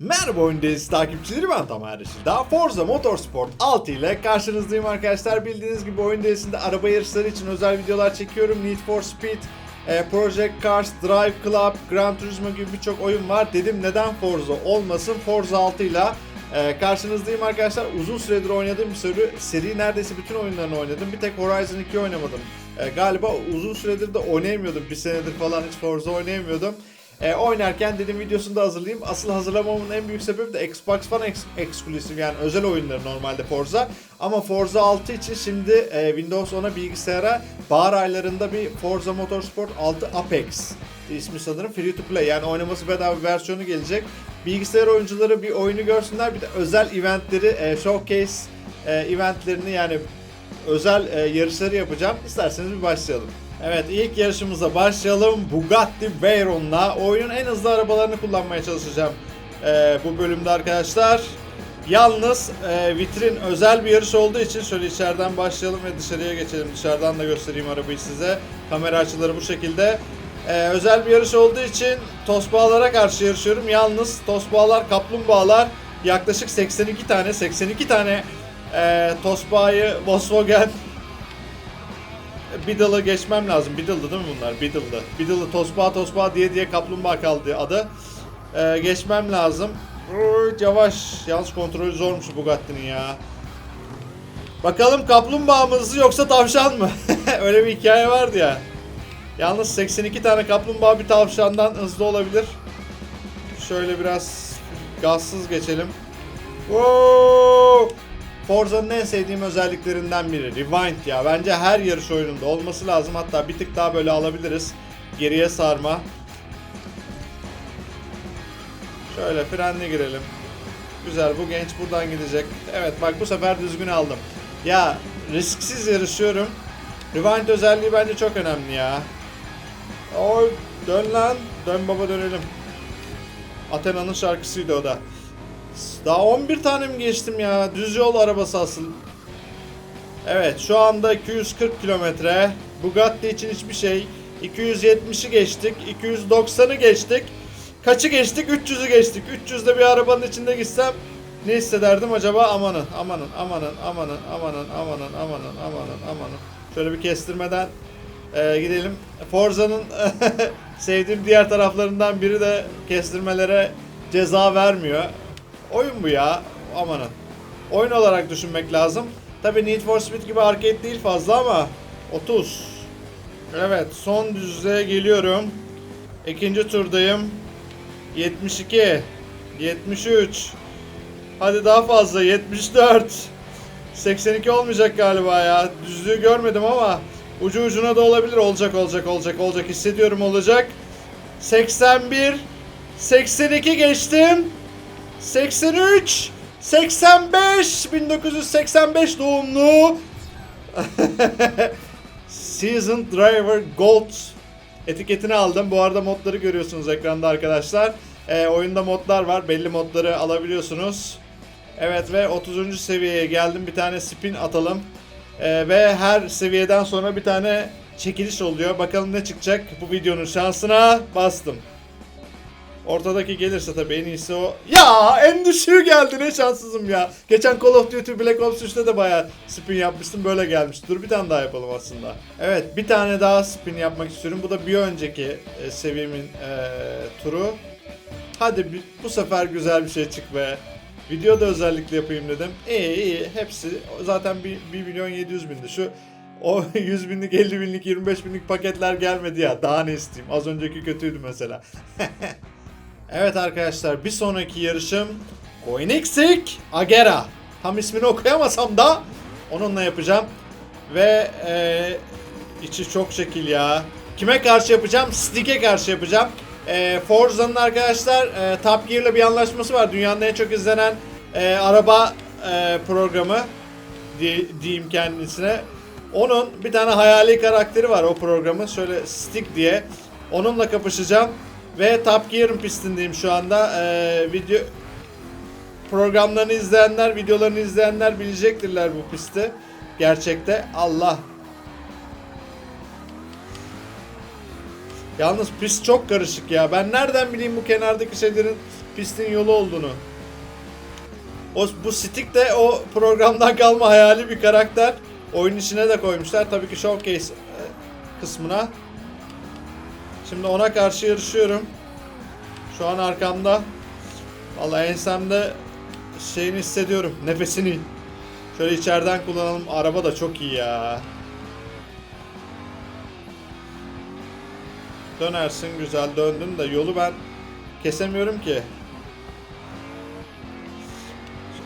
Merhaba oyun dizisi takipçileri ben Tamer. Daha Forza Motorsport 6 ile karşınızdayım arkadaşlar. Bildiğiniz gibi oyun dizisinde araba yarışları için özel videolar çekiyorum. Need for Speed, e, Project Cars, Drive Club, Gran Turismo gibi birçok oyun var. Dedim neden Forza olmasın? Forza 6 ile e, karşınızdayım arkadaşlar. Uzun süredir oynadığım bir seri, seri neredeyse bütün oyunlarını oynadım. Bir tek Horizon 2 oynamadım. E, galiba uzun süredir de oynayamıyordum. Bir senedir falan hiç Forza oynayamıyordum. E, oynarken dedim videosunu da hazırlayayım. Asıl hazırlamamın en büyük sebebi de Xbox One ex- Exclusive yani özel oyunları normalde Forza. Ama Forza 6 için şimdi e, Windows 10'a bilgisayara bahar aylarında bir Forza Motorsport 6 Apex ismi sanırım free to play yani oynaması bedava bir versiyonu gelecek. Bilgisayar oyuncuları bir oyunu görsünler bir de özel eventleri e, showcase e, eventlerini yani özel e, yarışları yapacağım. İsterseniz bir başlayalım. Evet ilk yarışımıza başlayalım. Bugatti Veyron'la oyunun en hızlı arabalarını kullanmaya çalışacağım e, bu bölümde arkadaşlar. Yalnız e, vitrin özel bir yarış olduğu için şöyle içeriden başlayalım ve dışarıya geçelim. Dışarıdan da göstereyim arabayı size. Kamera açıları bu şekilde. E, özel bir yarış olduğu için tosbağalara karşı yarışıyorum. Yalnız tosbağalar, kaplumbağalar yaklaşık 82 tane, 82 tane e, tosbağayı Volkswagen Biddle'ı geçmem lazım. Biddle'dı değil mi bunlar? Biddle'dı. Biddle'ı tosbağa tosbağa diye diye kaplumbağa kaldı adı. Ee, geçmem lazım. Rrrt, Yavaş. Yalnız kontrolü zormuş Bugatti'nin ya. Bakalım kaplumbağa yoksa tavşan mı? Öyle bir hikaye vardı ya. Yalnız 82 tane kaplumbağa bir tavşandan hızlı olabilir. Şöyle biraz gazsız geçelim. Wow! Forza'nın en sevdiğim özelliklerinden biri Rewind ya. Bence her yarış oyununda olması lazım. Hatta bir tık daha böyle alabiliriz. Geriye sarma. Şöyle frenle girelim. Güzel bu genç buradan gidecek. Evet bak bu sefer düzgün aldım. Ya risksiz yarışıyorum. Rewind özelliği bence çok önemli ya. Oy dön lan. Dön baba dönelim. Athena'nın şarkısıydı o da. Daha 11 tane mi geçtim ya? Düz yol arabası asıl. Evet şu anda 240 kilometre. Bugatti için hiçbir şey. 270'i geçtik. 290'ı geçtik. Kaçı geçtik? 300'ü geçtik. 300'de bir arabanın içinde gitsem ne hissederdim acaba? Amanın, amanın, amanın, amanın, amanın, amanın, amanın, amanın, amanın. Şöyle bir kestirmeden e, gidelim. Forza'nın sevdiğim diğer taraflarından biri de kestirmelere ceza vermiyor. Oyun bu ya. Amanın. Oyun olarak düşünmek lazım. Tabi Need for Speed gibi arcade değil fazla ama 30. Evet son düzlüğe geliyorum. İkinci turdayım. 72. 73. Hadi daha fazla 74. 82 olmayacak galiba ya. Düzlüğü görmedim ama ucu ucuna da olabilir. Olacak olacak olacak olacak hissediyorum olacak. 81 82 geçtim. 83 85 1985 doğumlu Season Driver Gold etiketini aldım. Bu arada modları görüyorsunuz ekranda arkadaşlar. Ee, oyunda modlar var. Belli modları alabiliyorsunuz. Evet ve 30. seviyeye geldim. Bir tane spin atalım. Ee, ve her seviyeden sonra bir tane çekiliş oluyor. Bakalım ne çıkacak. Bu videonun şansına bastım. Ortadaki gelirse tabii en iyisi o. Ya en düşüğü geldi ne şanssızım ya. Geçen Call of Duty Black Ops 3'te de bayağı spin yapmıştım böyle gelmiş. Dur bir tane daha yapalım aslında. Evet bir tane daha spin yapmak istiyorum. Bu da bir önceki e, seviyemin e, turu. Hadi bu sefer güzel bir şey çık be. Videoda özellikle yapayım dedim. İyi iyi hepsi zaten 1, 1 milyon 700 bindi. Şu o 100 binlik 50 binlik 25 binlik paketler gelmedi ya. Daha ne isteyeyim. Az önceki kötüydü mesela. Evet arkadaşlar bir sonraki yarışım Koenigsegg Agera. Tam ismini okuyamasam da onunla yapacağım. Ve e, içi çok şekil ya. Kime karşı yapacağım? Stick'e karşı yapacağım. E, Forza'nın arkadaşlar e, Top Gear'la bir anlaşması var. Dünyanın en çok izlenen e, araba e, programı diye- diyeyim kendisine. Onun bir tane hayali karakteri var o programı. Şöyle Stick diye. Onunla kapışacağım. Ve Top Gear'ın pistindeyim şu anda. Ee, video programlarını izleyenler, videolarını izleyenler bilecektirler bu pisti. Gerçekte Allah. Yalnız pist çok karışık ya. Ben nereden bileyim bu kenardaki şeylerin pistin yolu olduğunu. O, bu Stick de o programdan kalma hayali bir karakter. Oyun içine de koymuşlar. Tabii ki showcase e, kısmına. Şimdi ona karşı yarışıyorum. Şu an arkamda. Vallahi ensemde şeyini hissediyorum. Nefesini. Şöyle içeriden kullanalım. Araba da çok iyi ya. Dönersin güzel döndün de yolu ben kesemiyorum ki.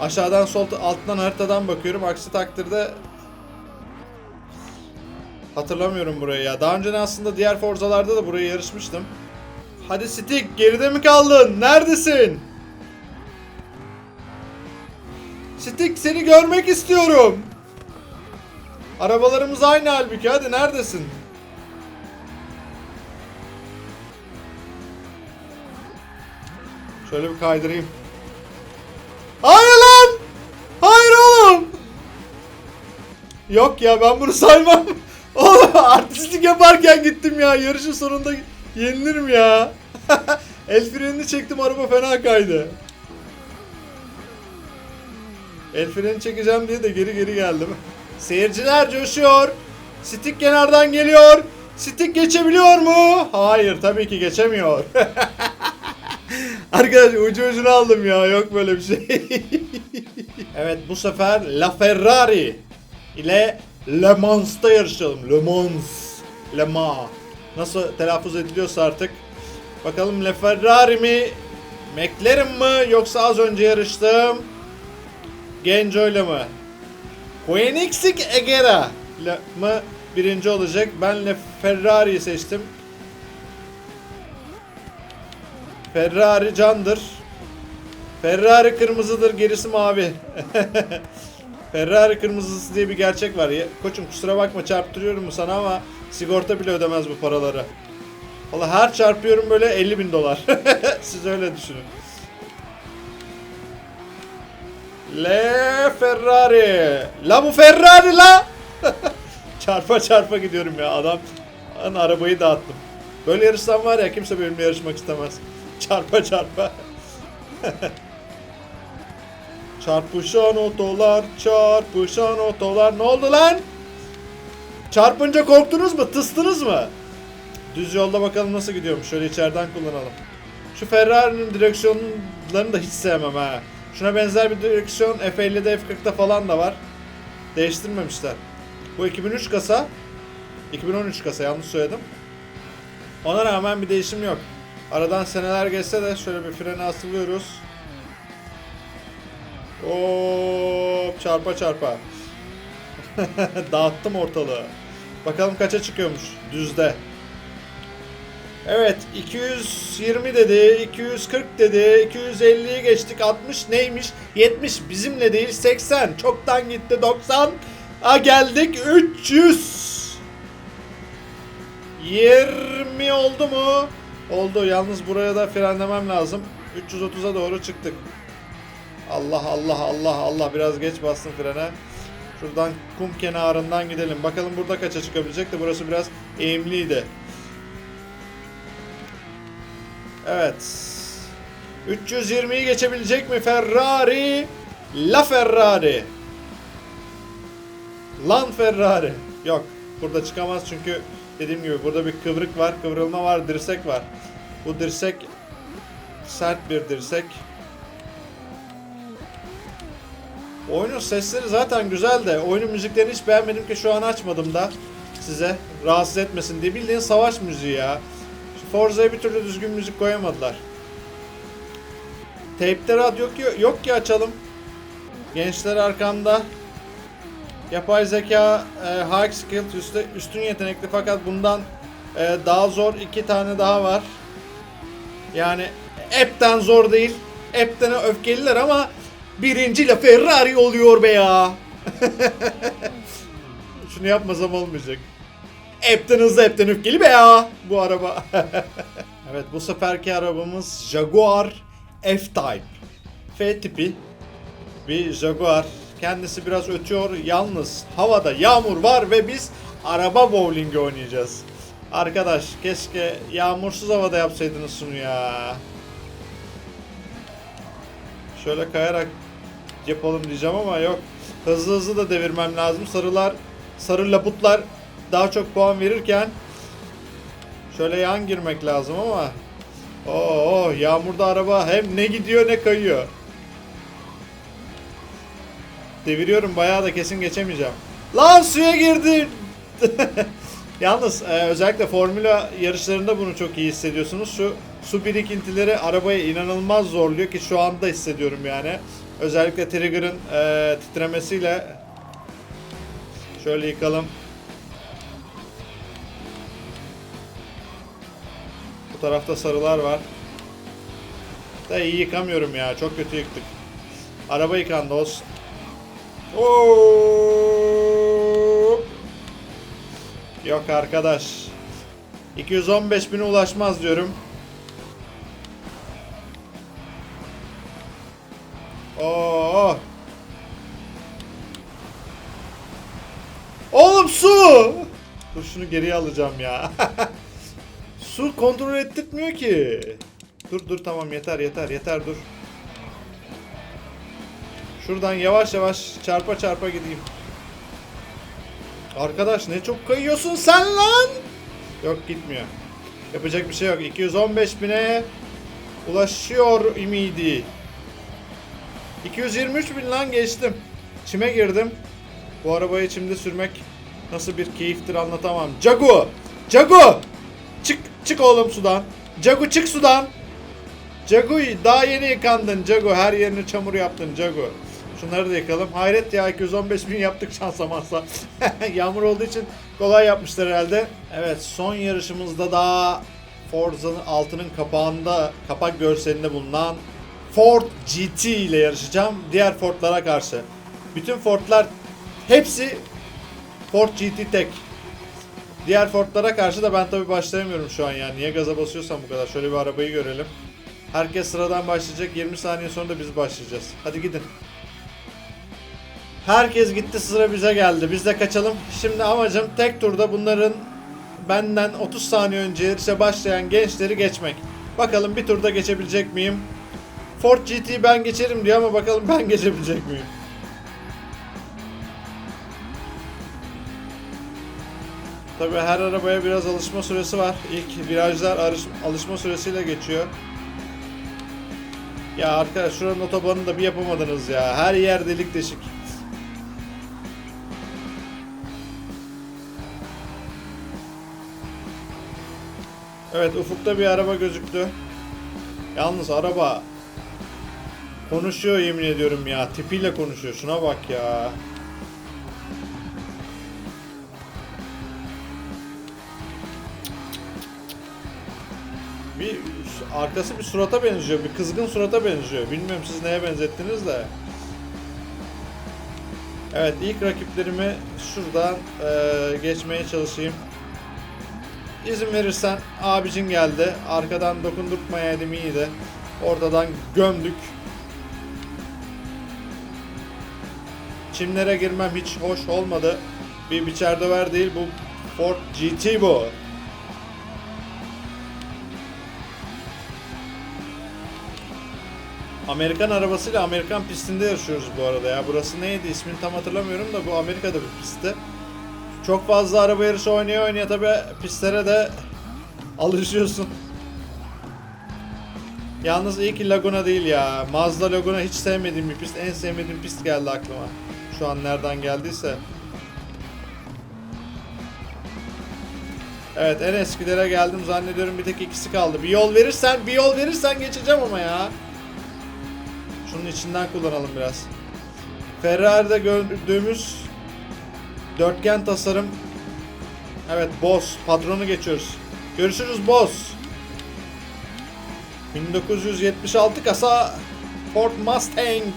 Aşağıdan sol alttan haritadan bakıyorum. Aksi takdirde hatırlamıyorum burayı ya. Daha önce aslında diğer Forza'larda da buraya yarışmıştım. Hadi Stick geride mi kaldın? Neredesin? Stick seni görmek istiyorum. Arabalarımız aynı halbuki. Hadi neredesin? Şöyle bir kaydırayım. Hayır lan! Hayır oğlum! Yok ya ben bunu saymam. Oğlum artistlik yaparken gittim ya. Yarışın sonunda yenilirim ya. El frenini çektim araba fena kaydı. El freni çekeceğim diye de geri geri geldim. Seyirciler coşuyor. Stick kenardan geliyor. Stick geçebiliyor mu? Hayır tabii ki geçemiyor. Arkadaş ucu ucuna aldım ya yok böyle bir şey. evet bu sefer La Ferrari ile Le Mans'ta yarışalım. Le Mans. Le Mans. Nasıl telaffuz ediliyorsa artık. Bakalım Le Ferrari mi? McLaren mı? Yoksa az önce yarıştığım Genco ile mi? Koenigsegg Egera mı birinci olacak? Ben Le Ferrari'yi seçtim. Ferrari candır. Ferrari kırmızıdır, gerisi mavi. Ferrari kırmızısı diye bir gerçek var. Ya, koçum kusura bakma çarptırıyorum mu sana ama sigorta bile ödemez bu paraları. Valla her çarpıyorum böyle 50 bin dolar. Siz öyle düşünün. Le Ferrari. La bu Ferrari la. çarpa çarpa gidiyorum ya adam. Ben arabayı dağıttım. Böyle yarışsam var ya kimse benimle yarışmak istemez. Çarpa çarpa. çarpışan otolar, çarpışan otolar. Ne oldu lan? Çarpınca korktunuz mu? Tыстınız mı? Düz yolda bakalım nasıl gidiyormuş. Şöyle içeriden kullanalım. Şu Ferrari'nin direksiyonlarını da hiç sevmem ha. Şuna benzer bir direksiyon F50'de F40'da falan da var. Değiştirmemişler. Bu 2003 kasa. 2013 kasa yanlış söyledim. Ona rağmen bir değişim yok. Aradan seneler geçse de şöyle bir frene asılıyoruz. Hop çarpa çarpa. Dağıttım ortalığı. Bakalım kaça çıkıyormuş düzde. Evet 220 dedi, 240 dedi, 250'yi geçtik, 60 neymiş? 70 bizimle değil 80 çoktan gitti 90. A geldik 300. 20 oldu mu? Oldu. Yalnız buraya da frenlemem lazım. 330'a doğru çıktık. Allah Allah Allah Allah biraz geç bastım frene. Şuradan kum kenarından gidelim. Bakalım burada kaça çıkabilecek de burası biraz eğimliydi. Evet. 320'yi geçebilecek mi Ferrari? La Ferrari. Lan Ferrari. Yok. Burada çıkamaz çünkü dediğim gibi burada bir kıvrık var, kıvrılma var, dirsek var. Bu dirsek sert bir dirsek. Oyunun sesleri zaten güzel de oyunun müziklerini hiç beğenmedim ki şu an açmadım da size rahatsız etmesin diye bildiğin savaş müziği ya. Forza'ya bir türlü düzgün müzik koyamadılar. Tape'de radyo yok, ki- yok ki açalım. Gençler arkamda. Yapay zeka e, high skilled üstü, üstün yetenekli fakat bundan e, daha zor iki tane daha var. Yani app'ten zor değil. App'ten öfkeliler ama birinciyle Ferrari oluyor be ya. Şunu yapmasam olmayacak. App'ten hızlı app'ten öfkeli be ya bu araba. evet bu seferki arabamız Jaguar F-Type. F tipi bir Jaguar. Kendisi biraz ötüyor. Yalnız havada yağmur var ve biz araba bowling oynayacağız. Arkadaş keşke yağmursuz havada yapsaydınız şunu ya. Şöyle kayarak yapalım diyeceğim ama yok. Hızlı hızlı da devirmem lazım. Sarılar, sarı laputlar daha çok puan verirken şöyle yan girmek lazım ama Oo, yağmurda araba hem ne gidiyor ne kayıyor. Deviriyorum bayağı da kesin geçemeyeceğim. Lan suya girdin. Yalnız e, özellikle formula yarışlarında bunu çok iyi hissediyorsunuz. Şu su birikintileri arabayı inanılmaz zorluyor ki şu anda hissediyorum yani. Özellikle trigger'ın e, titremesiyle şöyle yıkalım. Bu tarafta sarılar var. Da iyi yıkamıyorum ya. Çok kötü yıktık. Araba yıkandı olsun. Oo! Yok arkadaş. 215 bine ulaşmaz diyorum. Oğlum su! Dur şunu geriye alacağım ya. su kontrol ettirtmiyor ki. Dur dur tamam yeter yeter yeter dur. Şuradan yavaş yavaş çarpa çarpa gideyim. Arkadaş ne çok kayıyorsun sen lan. Yok gitmiyor. Yapacak bir şey yok. 215 bine ulaşıyor imidi. 223 bin lan geçtim. Çime girdim. Bu arabayı çimde sürmek nasıl bir keyiftir anlatamam. Cagu! Cagu! Çık çık oğlum sudan. Cagu çık sudan. Cagu daha yeni yıkandın Cagu. Her yerini çamur yaptın Cagu. Şunları da yıkalım. Hayret ya 215 bin yaptık şansa masa. Yağmur olduğu için kolay yapmışlar herhalde. Evet son yarışımızda da Forza'nın altının kapağında kapak görselinde bulunan Ford GT ile yarışacağım. Diğer Ford'lara karşı. Bütün Ford'lar hepsi Ford GT tek. Diğer Ford'lara karşı da ben tabi başlayamıyorum şu an yani. Niye gaza basıyorsam bu kadar. Şöyle bir arabayı görelim. Herkes sıradan başlayacak. 20 saniye sonra da biz başlayacağız. Hadi gidin. Herkes gitti sıra bize geldi. Biz de kaçalım. Şimdi amacım tek turda bunların benden 30 saniye önce yarışa başlayan gençleri geçmek. Bakalım bir turda geçebilecek miyim? Ford GT ben geçerim diyor ama bakalım ben geçebilecek miyim? Tabii her arabaya biraz alışma süresi var. İlk virajlar alış- alışma süresiyle geçiyor. Ya arkadaş şuranın otobanını da bir yapamadınız ya. Her yer delik deşik. Evet ufukta bir araba gözüktü. Yalnız araba konuşuyor yemin ediyorum ya. Tipiyle konuşuyor. Şuna bak ya. Bir arkası bir surata benziyor. Bir kızgın surata benziyor. Bilmiyorum siz neye benzettiniz de. Evet ilk rakiplerimi şuradan eee, geçmeye çalışayım. İzin verirsen abicin geldi. Arkadan dokundurtmayaydım iyiydi. Ortadan gömdük. Çimlere girmem hiç hoş olmadı. Bir biçer döver değil bu Ford GT bu. Amerikan arabasıyla Amerikan pistinde yarışıyoruz bu arada ya. Burası neydi ismini tam hatırlamıyorum da bu Amerika'da bir pistte. Çok fazla araba yarışı oynaya oynaya tabi pistlere de alışıyorsun. Yalnız iyi ki Laguna değil ya. Mazda Laguna hiç sevmediğim bir pist. En sevmediğim pist geldi aklıma. Şu an nereden geldiyse. Evet en eskilere geldim zannediyorum bir tek ikisi kaldı. Bir yol verirsen bir yol verirsen geçeceğim ama ya. Şunun içinden kullanalım biraz. Ferrari'de gördüğümüz dörtgen tasarım. Evet Boss patronu geçiyoruz. Görüşürüz Boss. 1976 kasa Ford Mustang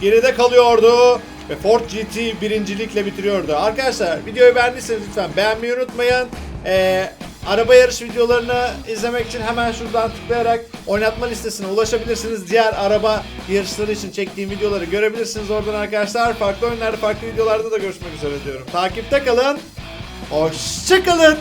geride kalıyordu ve Ford GT birincilikle bitiriyordu. Arkadaşlar videoyu beğendiyseniz lütfen beğenmeyi unutmayın. Ee, araba yarış videolarını izlemek için hemen şuradan tıklayarak oynatma listesine ulaşabilirsiniz. Diğer araba yarışları için çektiğim videoları görebilirsiniz oradan arkadaşlar. Farklı oyunlarda, farklı videolarda da görüşmek üzere diyorum. Takipte kalın. Hoşçakalın.